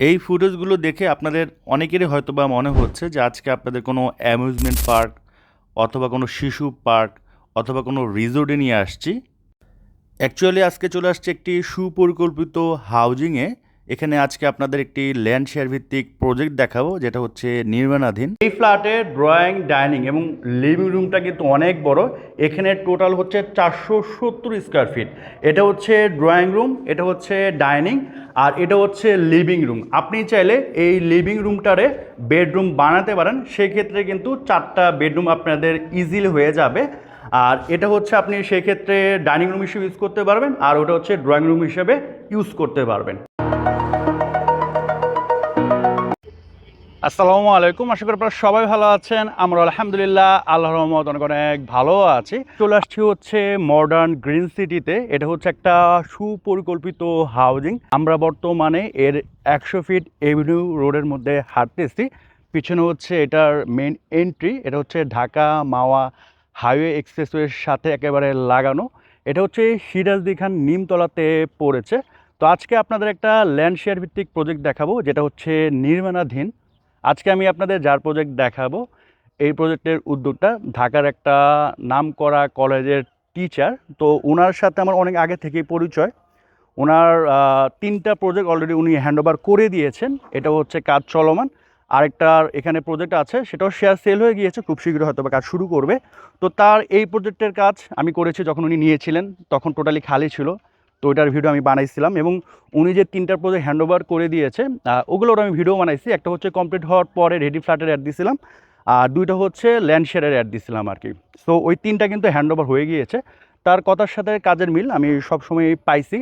এই ফুটেজগুলো দেখে আপনাদের অনেকেরই হয়তো বা মনে হচ্ছে যে আজকে আপনাদের কোনো অ্যামিউজমেন্ট পার্ক অথবা কোনো শিশু পার্ক অথবা কোনো রিজোর্টে নিয়ে আসছি। অ্যাকচুয়ালি আজকে চলে আসছে একটি সুপরিকল্পিত হাউজিংয়ে। এখানে আজকে আপনাদের একটি ল্যান্ড শেয়ার ভিত্তিক প্রজেক্ট দেখাবো, যেটা হচ্ছে নির্মাণাধীন। এই ফ্ল্যাটে ড্রয়িং ডাইনিং এবং লিভিং রুমটা কিন্তু অনেক বড়। এখানে টোটাল হচ্ছে চারশো সত্তর স্কোয়ার ফিট এটা হচ্ছে ড্রয়িং রুম এটা হচ্ছে ডাইনিং আর এটা হচ্ছে লিভিং রুম আপনি চাইলে এই লিভিং রুমটারে বেডরুম বানাতে পারেন। সেক্ষেত্রে কিন্তু চারটা বেডরুম আপনাদের ইজিলি হয়ে যাবে। আর এটা হচ্ছে আপনি সেক্ষেত্রে ডাইনিং রুম হিসেবে ইউজ করতে পারবেন, আর ওটা হচ্ছে ড্রয়িং রুম হিসেবে ইউজ করতে পারবেন। আসসালামু আলাইকুম। আশা করি আপনারা সবাই ভালো আছেন। আমরা আলহামদুলিল্লাহ আল্লাহ রহমত, অনেক অনেক ভালো আছি। চলে আসছি হচ্ছে মডার্ন গ্রিন সিটিতে এটা হচ্ছে একটা সুপরিকল্পিত হাউজিং আমরা বর্তমানে এর একশো ফিট এভিনিউ রোডের মধ্যে হাঁটতেছি। পিছনে হচ্ছে এটার মেন এন্ট্রি এটা হচ্ছে ঢাকা মাওয়া হাইওয়ে এক্সপ্রেসওয়ের সাথে একেবারে লাগানো। এটা হচ্ছে সিরাজদি খান নিমতলাতে পড়েছে। তো আজকে আপনাদের একটা ল্যান্ড শেয়ার ভিত্তিক প্রজেক্ট দেখাবো, যেটা হচ্ছে নির্মাণাধীন। আজকে আমি আপনাদের যার প্রজেক্ট দেখাবো, এই প্রজেক্টের উদ্যোগটা ঢাকার একটা নামকরা কলেজের টিচার তো ওনার সাথে আমার অনেক আগে থেকেই পরিচয়। ওনার তিনটা প্রজেক্ট অলরেডি উনি হ্যান্ডওভার করে দিয়েছেন এটা হচ্ছে কাজ চলমান। আরেকটার এখানে প্রজেক্ট আছে, সেটাও শেয়ার সেল হয়ে গিয়েছে, খুব শীঘ্রই হয়তো বা কাজ শুরু করবে। তো তার এই প্রজেক্টের কাজ আমি করেছি যখন উনি নিয়েছিলেন, তখন টোটালি খালি ছিল। তো ওইটার ভিডিও আমি বানাইছিলাম এবং উনি যে তিনটা প্রজেক্ট হ্যান্ডওভার করে দিয়েছে ওগুলোর আমি ভিডিও বানাইছি। একটা হচ্ছে কমপ্লিট হওয়ার পরে রেডি ফ্ল্যাটের অ্যাড দিছিলাম, আর দুইটা হচ্ছে ল্যান্ড শেয়ারের অ্যাড দিছিলাম আর কি। সো ওই তিনটা কিন্তু হ্যান্ডওভার হয়ে গিয়েছে। তার কথার সাথে কাজের মিল আমি সবসময় পাইছি।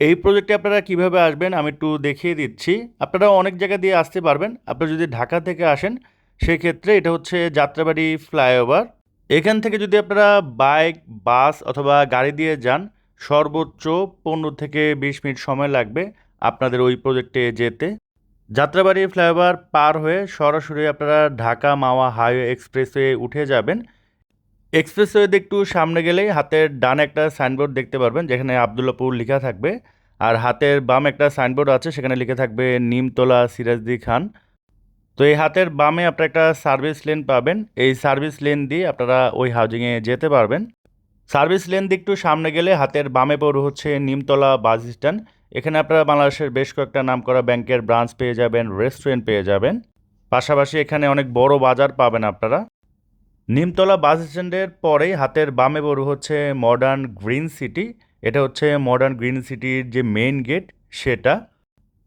এই প্রজেক্টে আপনারা কীভাবে আসবেন আমি একটু দেখিয়ে দিচ্ছি। আপনারা অনেক জায়গা দিয়ে আসতে পারবেন। আপনারা যদি ঢাকা থেকে আসেন, সেক্ষেত্রে এটা হচ্ছে যাত্রাবাড়ি ফ্লাইওভার এখান থেকে যদি আপনারা বাইক বাস অথবা গাড়ি দিয়ে যান সর্বোচ্চ পনেরো থেকে বিশ মিনিট সময় লাগবে আপনাদের ওই প্রজেক্টে যেতে। যাত্রাবাড়ি ফ্লাইওভার পার হয়ে সরাসরি আপনারা ঢাকা মাওয়া হাইওয়ে এক্সপ্রেসওয়ে উঠে যাবেন। এক্সপ্রেসওয়েতে একটু সামনে গেলেই হাতের ডান একটা সাইনবোর্ড দেখতে পারবেন, যেখানে আবদুল্লাপুর লেখা থাকবে। আর হাতের বাম একটা সাইনবোর্ড আছে, সেখানে লিখে থাকবে নিমতলা সিরাজদি খান। তো এই হাতের বামে আপনারা একটা সার্ভিস লেন পাবেন। এই সার্ভিস লেন দিয়ে আপনারা ওই হাউজিংয়ে যেতে পারবেন। সার্ভিস লেন দিয়ে একটু সামনে গেলে হাতের বামে পড়ে হচ্ছে নিমতলা বাস স্ট্যান্ড। এখানে আপনারা বাংলাদেশের বেশ কয়েকটা নামকরা ব্যাংকের ব্রাঞ্চ পেয়ে যাবেন, রেস্টুরেন্ট পেয়ে যাবেন। পাশাপাশি এখানে অনেক বড় বাজার পাবেন আপনারা। নিমতলা বাস স্ট্যান্ডের পরেই হাতের বামে বড় হচ্ছে মডার্ন গ্রিন সিটি এটা হচ্ছে মডার্ন গ্রিন সিটির যে মেইন গেট সেটা।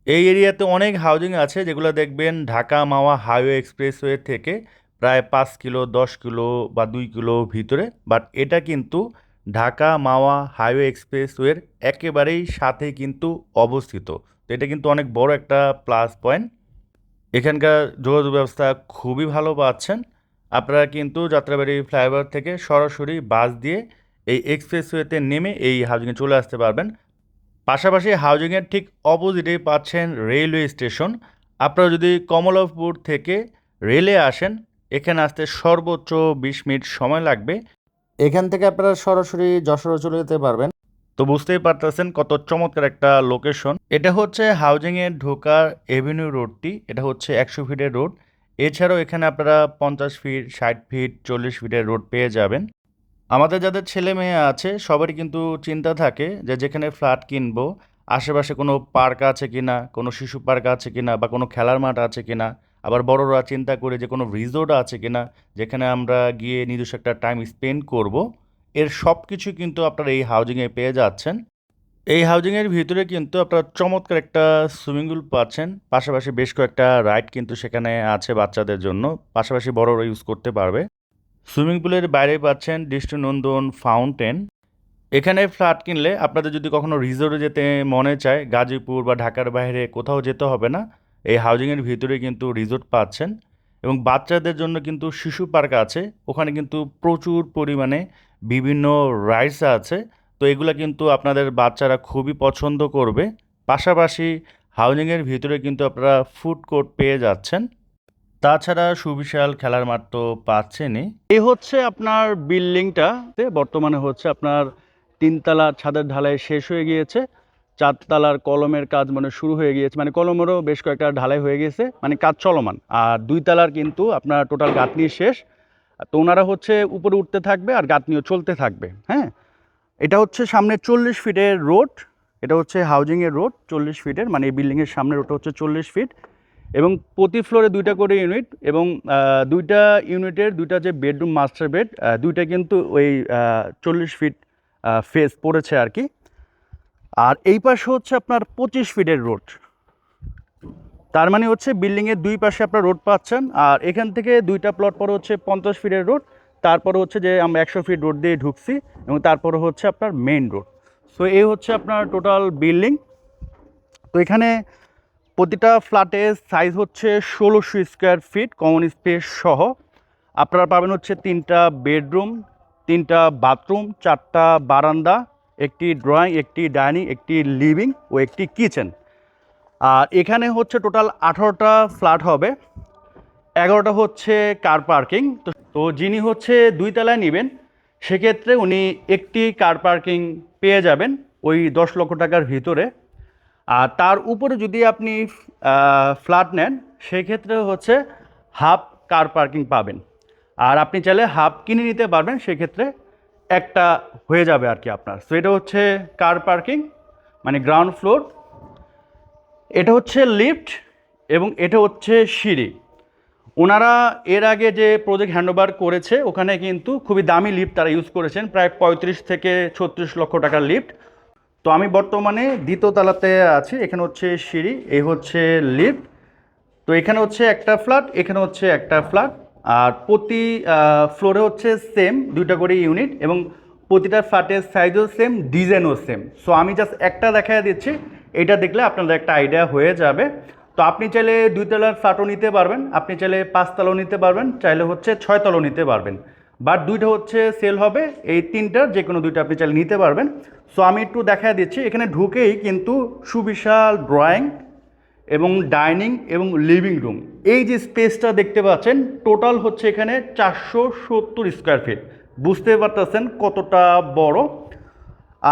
এই এরিয়াতে অনেক হাউজিং আছে, যেগুলো দেখবেন ঢাকা মাওয়া হাইওয়ে এক্সপ্রেসওয়ে থেকে প্রায় পাঁচ কিলো, দশ কিলো বা দুই কিলো ভিতরে। বাট এটা কিন্তু ঢাকা মাওয়া হাইওয়ে এক্সপ্রেসওয়ের একেবারেই সাথে কিন্তু অবস্থিত। তো এটা কিন্তু অনেক বড় একটা প্লাস পয়েন্ট। এখানকার যোগাযোগ ব্যবস্থা খুবই ভালো পাচ্ছেন। আপনারা কিন্তু যাত্রাবাড়ি ফ্লাইওভার থেকে সরাসরি বাস দিয়ে এই এক্সপ্রেসওয়েতে নেমে এই হাউজিংয়ে চলে আসতে পারবেন। পাশাপাশি হাউজিংয়ের ঠিক অপোজিটেই পাচ্ছেন রেলওয়ে স্টেশন। আপনারা যদি কমলাপুর থেকে রেলে আসেন এখানে আসতে সর্বোচ্চ বিশ মিনিট সময় লাগবে। এখান থেকে আপনারা সরাসরি যশোরে চলে যেতে পারবেন। তো বুঝতেই পারতেছেন কত চমৎকার একটা লোকেশন এটা হচ্ছে হাউজিংয়ে ঢোকার এভিনিউ রোডটি এটা হচ্ছে একশো ফিটের রোড এছাড়াও এখানে আপনারা পঞ্চাশ ফিট ষাট ফিট চল্লিশ ফিটের রোড পেয়ে যাবেন। আমাদের যাদের ছেলে মেয়ে আছে সবারই কিন্তু চিন্তা থাকে যে যেখানে ফ্ল্যাট কিনবো আশেপাশে কোনো পার্ক আছে কিনা কোনো শিশু পার্ক আছে কিনা বা কোনো খেলার মাঠ আছে কিনা। আবার বড়রা চিন্তা করে যে কোনো রিসোর্ট আছে কিনা, যেখানে আমরা গিয়ে নিজস্ব একটা টাইম স্পেন্ড করব, এর সব কিছু কিন্তু আপনারা এই হাউজিংয়ে পেয়ে যাচ্ছেন। এই হাউজিংয়ের ভিতরে কিন্তু আপনারা চমৎকার একটা সুইমিং পুল পাচ্ছেন, পাশাপাশি বেশ কয়েকটা রাইড কিন্তু সেখানে আছে বাচ্চাদের জন্য, পাশাপাশি বড়রা ইউজ করতে পারবে। সুইমিং পুলের বাইরে পাচ্ছেন দৃষ্টিনন্দন ফাউন্টেন এখানে ফ্ল্যাট কিনলে আপনাদের যদি কখনো রিসোর্টে যেতে মনে চায়, গাজীপুর বা ঢাকার বাইরে কোথাও যেতে হবে না এই হাউজিংয়ের ভিতরে কিন্তু রিসোর্ট পাচ্ছেন এবং বাচ্চাদের জন্য কিন্তু শিশু পার্ক আছে। ওখানে কিন্তু প্রচুর পরিমাণে বিভিন্ন রাইডস আছে। তো এগুলো কিন্তু আপনাদের বাচ্চারা খুবই পছন্দ করবে। পাশাপাশি হাউজিংয়ের ভিতরে কিন্তু আপনারা ফুড কোর্ট পেয়ে যাচ্ছেন। তাছাড়া সুবিশাল খেলার মাঠ তো পাচ্ছেনই। এই হচ্ছে আপনার বিল্ডিংটা বর্তমানে হচ্ছে আপনার তিনতলা ছাদের ঢালাই শেষ হয়ে গিয়েছে। চারতলার কলমের কাজ মানে শুরু হয়ে গিয়েছে। মানে কলমেরও বেশ কয়েকটা ঢালাই হয়ে গেছে। মানে কাজ চলমান। আর দুই তলার কিন্তু আপনার টোটাল গাঁথনি শেষ। তো ওনারা হচ্ছে উপরে উঠতে থাকবে আর গাঁথনিও চলতে থাকবে। হ্যাঁ? এটা হচ্ছে সামনে চল্লিশ ফিটের রোড। এটা হচ্ছে হাউজিংয়ের রোড, চল্লিশ ফিটের। মানে এই বিল্ডিংয়ের সামনে রোডটা হচ্ছে চল্লিশ ফিট। এবং প্রতি ফ্লোরে দুইটা করে ইউনিট এবং দুইটা ইউনিটের দুইটা যে বেডরুম, মাস্টার বেড দুইটা কিন্তু ওই চল্লিশ ফিট ফেস পড়েছে আর কি। আর এই পাশে হচ্ছে আপনার পঁচিশ ফিটের রোড। তার মানে হচ্ছে বিল্ডিংয়ের দুই পাশে আপনার রোড পাচ্ছেন, আর এখান থেকে দুইটা প্লট পরে হচ্ছে পঞ্চাশ ফিটের রোড, তারপরে হচ্ছে যে আমরা একশো ফিট রোড দিয়ে ঢুকছি এবং তারপরে হচ্ছে আপনার মেইন রোড সো এই হচ্ছে আপনার টোটাল বিল্ডিং তো এখানে প্রতিটা ফ্ল্যাটের সাইজ হচ্ছে ষোলোশো স্কোয়ার ফিট কমন স্পেস সহ। আপনারা পাবেন হচ্ছে তিনটা বেডরুম তিনটা বাথরুম চারটা বারান্দা একটি ড্রয়িং, একটি ডাইনিং, একটি লিভিং ও একটি কিচেন। আর এখানে হচ্ছে টোটাল আঠারোটা ফ্ল্যাট হবে, এগারোটা হচ্ছে কার পার্কিং। তো যিনি হচ্ছে দুই তলায় নেবেন, সেক্ষেত্রে উনি একটি কার পার্কিং পেয়ে যাবেন ওই দশ লক্ষ টাকার ভিতরে। আর তার উপরে যদি আপনি ফ্ল্যাট নেন, সেক্ষেত্রে হচ্ছে হাফ কার পার্কিং পাবেন। আর আপনি চাইলে হাফ কিনে নিতে পারবেন, সেক্ষেত্রে একটা হয়ে যাবে আর কি আপনার। সো এটা হচ্ছে কার পার্কিং মানে গ্রাউন্ড ফ্লোর এটা হচ্ছে লিফট এবং এটা হচ্ছে সিঁড়ি। ওনারা এর আগে যে প্রজেক্ট হ্যান্ডওভার করেছে, ওখানে কিন্তু খুবই দামি লিফট তারা ইউজ করেছেন, প্রায় পঁয়ত্রিশ থেকে ছত্রিশ লক্ষ টাকার লিফট তো আমি বর্তমানে দ্বিতীয় তলাতে আছি, এখানে হচ্ছে সিঁড়ি, এই হচ্ছে লিফট তো এখানে হচ্ছে একটা ফ্ল্যাট এখানে হচ্ছে একটা ফ্ল্যাট আর প্রতি ফ্লোরে হচ্ছে সেম দুইটা করে ইউনিট এবং প্রতিটা ফ্ল্যাটের সাইজও সেম ডিজাইনও সেম সো আমি জাস্ট একটা দেখাই দিচ্ছি, এটা দেখলে আপনাদের একটা আইডিয়া হয়ে যাবে। তো আপনি চাইলে দুই তলার ফ্ল্যাটও নিতে পারবেন, আপনি চাইলে পাঁচতলাও নিতে পারবেন, চাইলে হচ্ছে ছয়তলাও নিতে পারবেন। বাট দুইটা হচ্ছে সেল হবে, এই তিনটার যে কোনো দুইটা আপনি চাইলে নিতে পারবেন। সো আমি একটু দেখা দিচ্ছি, এখানে ঢুকেই কিন্তু সুবিশাল ড্রয়িং এবং ডাইনিং এবং লিভিং রুম। এই যে স্পেসটা দেখতে পাচ্ছেন, টোটাল হচ্ছে এখানে চারশো সত্তর স্কোয়ার ফিট। বুঝতে পারতেছেন কতটা বড়?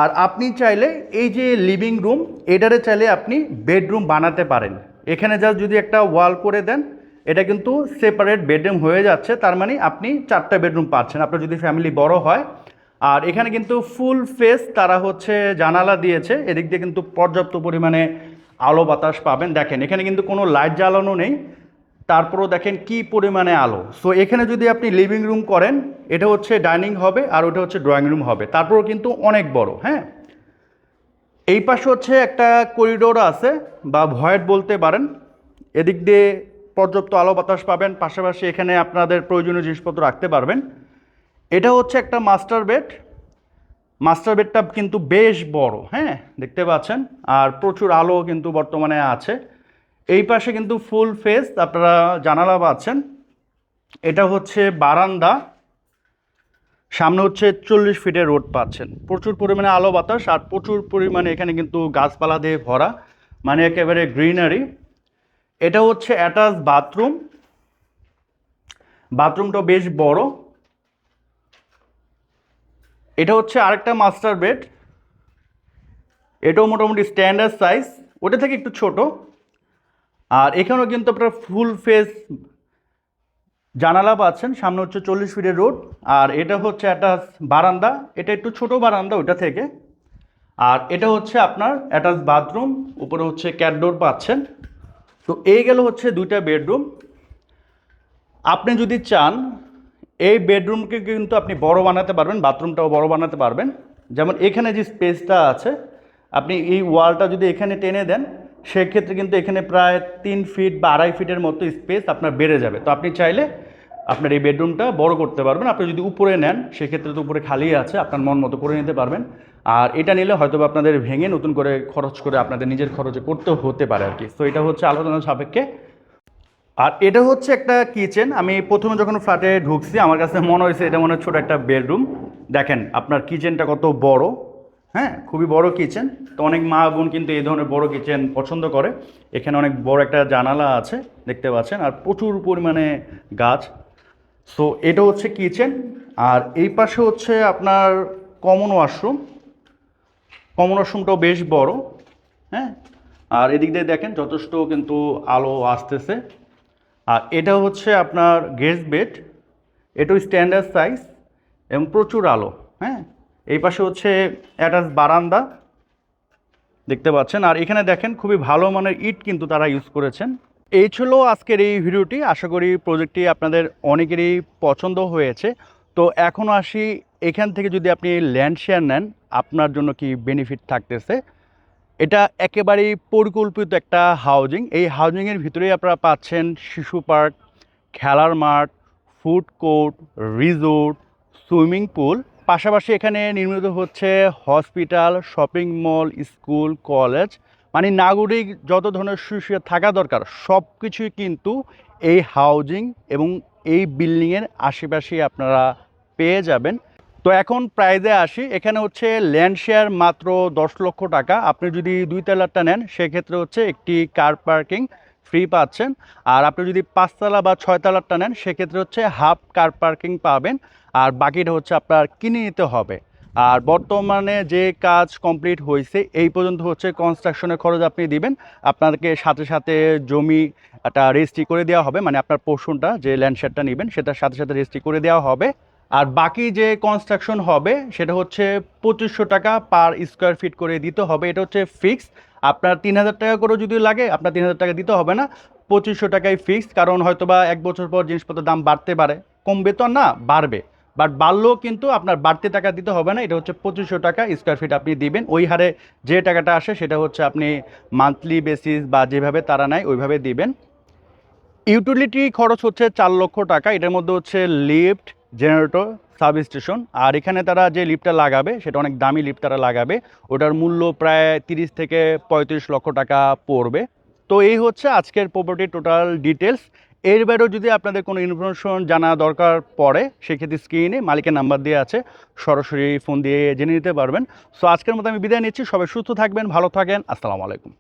আর আপনি চাইলে এই যে লিভিং রুম, এটারে চাইলে আপনি বেডরুম বানাতে পারেন। এখানে যা যদি একটা ওয়াল করে দেন, এটা কিন্তু সেপারেট বেডরুম হয়ে যাচ্ছে। তার মানে আপনি চারটা বেডরুম পাচ্ছেন। আপনার যদি ফ্যামিলি বড় হয়, আর এখানে কিন্তু ফুল ফেস তারা হচ্ছে জানালা দিয়েছে। এদিক দিয়ে কিন্তু পর্যাপ্ত পরিমাণে আলো বাতাস পাবেন। দেখেন, এখানে কিন্তু কোনো লাইট জ্বালানো নেই। তারপরেও দেখেন কি পরিমাণে আলো। সো এখানে যদি আপনি লিভিং রুম করেন, এটা হচ্ছে ডাইনিং হবে আর ওটা হচ্ছে ড্রয়িং রুম হবে। তারপরও কিন্তু অনেক বড় হ্যাঁ? এই পাশে হচ্ছে একটা করিডোর আছে, বা ভয়েড বলতে পারেন। এদিক দিয়ে পর্যাপ্ত আলো বাতাস পাবেন, পাশাপাশি এখানে আপনাদের প্রয়োজনীয় জিনিসপত্র রাখতে পারবেন। এটা হচ্ছে একটা মাস্টার বেড মাস্টার বেডটা কিন্তু বেশ বড় হ্যাঁ? দেখতে পাচ্ছেন? আর প্রচুর আলো কিন্তু বর্তমানে আছে। এই পাশে কিন্তু ফুল ফেস আপনারা জানালা পাচ্ছেন। এটা হচ্ছে বারান্দা। সামনে হচ্ছে চল্লিশ ফিটের রোড পাচ্ছেন। প্রচুর পরিমাণে আলো বাতাস আর প্রচুর পরিমাণে এখানে কিন্তু গাছপালা দিয়ে ভরা মানে একেবারে গ্রিনারি এটা হচ্ছে অ্যাটাচ বাথরুম বাথরুমটা বেশ বড়। এটা হচ্ছে আরেকটা মাস্টার বেড এটাও মোটামুটি স্ট্যান্ডার্ড সাইজ ওটা থেকে একটু ছোট। আর এখানেও কিন্তু আপনার ফুল ফেস জানালা পাচ্ছেন। সামনে হচ্ছে চল্লিশ ফিটের রোড আর এটা হচ্ছে একটা বারান্দা। এটা একটু ছোট বারান্দা ওইটা থেকে। আর এটা হচ্ছে আপনার অ্যাটাচ বাথরুম উপরে হচ্ছে ক্যাটডোর পাচ্ছেন। তো এই গেল হচ্ছে দুইটা বেডরুম আপনি যদি চান এই বেডরুমকে কিন্তু আপনি বড় বানাতে পারবেন, বাথরুমটাও বড় বানাতে পারবেন। যেমন এখানে যে স্পেসটা আছে, আপনি এই ওয়ালটা যদি এখানে টেনে দেন, সেক্ষেত্রে কিন্তু এখানে প্রায় তিন ফিট বা আড়াই ফিটের মতো স্পেস আপনার বেড়ে যাবে। তো আপনি চাইলে আপনার এই বেডরুমটা বড় করতে পারবেন। আপনি যদি উপরে নেন, সেক্ষেত্রে তো উপরে খালি আছে, আপনার মন মতো করে নিতে পারবেন। আর এটা নিলে হয়তো আপনাদের ভেঙে নতুন করে খরচ করে আপনাদের নিজের খরচে করতে হতে পারে আর কি। তো এটা হচ্ছে আলোচনা সাপেক্ষে আর এটা হচ্ছে একটা কিচেন আমি প্রথমে যখন ফ্ল্যাটে ঢুকছি, আমার কাছে মনে হয়েছে এটা মনে হয় ছোটো একটা বেডরুম দেখেন, আপনার কিচেনটা কত বড়। হ্যাঁ খুবই বড় কিচেন তো অনেক মা বোন কিন্তু এই ধরনের বড় কিচেন পছন্দ করে। এখানে অনেক বড় একটা জানালা আছে, দেখতে পাচ্ছেন। আর প্রচুর পরিমাণে গাছ। সো এটা হচ্ছে কিচেন আর এই পাশে হচ্ছে আপনার কমন ওয়াশরুম কমন ওয়াশরুমটাও বেশ বড়। হ্যাঁ আর এদিক দিয়ে দেখেন, যথেষ্ট কিন্তু আলো আসতেছে। আর এটা হচ্ছে আপনার গেস্ট বেড, এটাও স্ট্যান্ডার্ড সাইজ এবং প্রচুর আলো হ্যাঁ? এই পাশে হচ্ছে অ্যাটাচ বারান্দা, দেখতে পাচ্ছেন। আর এখানে দেখেন, খুবই ভালো মানের ইট কিন্তু তারা ইউজ করেছেন। এই ছিল আজকের এই ভিডিওটি। আশা করি প্রজেক্টটি আপনাদের অনেকেরই পছন্দ হয়েছে। তো এখন আসি, এখান থেকে যদি আপনি ল্যান্ড শেয়ার নেন, আপনার জন্য কি বেনিফিট থাকতেছে? এটা একেবারেই পরিকল্পিত একটা হাউজিং এই হাউজিংয়ের ভিতরেই আপনারা পাচ্ছেন শিশু পার্ক, খেলার মাঠ food court resort swimming pool পাশাপাশি এখানে নির্মিত হচ্ছে hospital shopping mall school college মানে নাগরিক যত ধরনের সুবিধা থাকা দরকার সব কিছুই কিন্তু এই হাউজিং এবং এই বিল্ডিংয়ের আশেপাশে আপনারা পেয়ে যাবেন। তো এখন প্রাইজে আসি। এখানে হচ্ছে ল্যান্ড শেয়ার মাত্র দশ লক্ষ টাকা। আপনি যদি দুই তলারটা নেন, সেক্ষেত্রে হচ্ছে একটি কার পার্কিং ফ্রি পাচ্ছেন। আর আপনি যদি পাঁচতলা বা ছয়তলারটা নেন, সেক্ষেত্রে হচ্ছে হাফ কার পার্কিং পাবেন। আর বাকিটা হচ্ছে আপনার কিনে নিতে হবে। আর বর্তমানে যে কাজ কমপ্লিট হয়েছে, এই পর্যন্ত হচ্ছে কনস্ট্রাকশনের খরচ আপনি দিবেন। আপনাকে সাথে সাথে জমি একটা রেজিস্ট্রি করে দেওয়া হবে। মানে আপনার পোর্শনটা যে ল্যান্ডশেয়ারটা নেবেন, সেটার সাথে সাথে রেজিস্ট্রি করে দেওয়া হবে। আর বাকি যে কনস্ট্রাকশন হবে, সেটা হচ্ছে পঁচিশশো টাকা পার স্কোয়ার ফিট করে দিতে হবে। এটা হচ্ছে ফিক্স আপনার তিন হাজার টাকা করে যদি লাগে, আপনার তিন হাজার টাকা দিতে হবে না। পঁচিশশো টাকাই ফিক্সড কারণ হয়তো বা এক বছর পর জিনিসপত্রের দাম বাড়তে পারে। কমবে তো না, বাড়বে। বাট বাড়লেও কিন্তু আপনার বাড়তি টাকা দিতে হবে না। এটা হচ্ছে পঁচিশশো টাকা স্কোয়ার ফিট আপনি দিবেন। ওই হারে যে টাকাটা আসে, সেটা হচ্ছে আপনি মান্থলি বেসিস বা যেভাবে তারা নেয়, ওইভাবে দিবেন। ইউটিলিটি খরচ হচ্ছে চার লক্ষ টাকা। এটার মধ্যে হচ্ছে লিফট জেনারেটর সাব স্টেশন আর এখানে তারা যে লিফটটা লাগাবে, সেটা অনেক দামি লিফট তারা লাগাবে, ওটার মূল্য প্রায় তিরিশ থেকে পঁয়ত্রিশ লক্ষ টাকা পড়বে। তো এই হচ্ছে আজকের প্রপার্টি টোটাল ডিটেলস এর বাইরেও যদি আপনাদের কোনো ইনফরমেশন জানা দরকার পড়ে, সেক্ষেত্রে স্ক্রিনে মালিকের নাম্বার দিয়ে আছে, সরাসরি ফোন দিয়ে জেনে নিতে পারবেন। সো আজকের মতো আমি বিদায় নিচ্ছি, সবাই সুস্থ থাকবেন, ভালো থাকেন, আসসালামু আলাইকুম।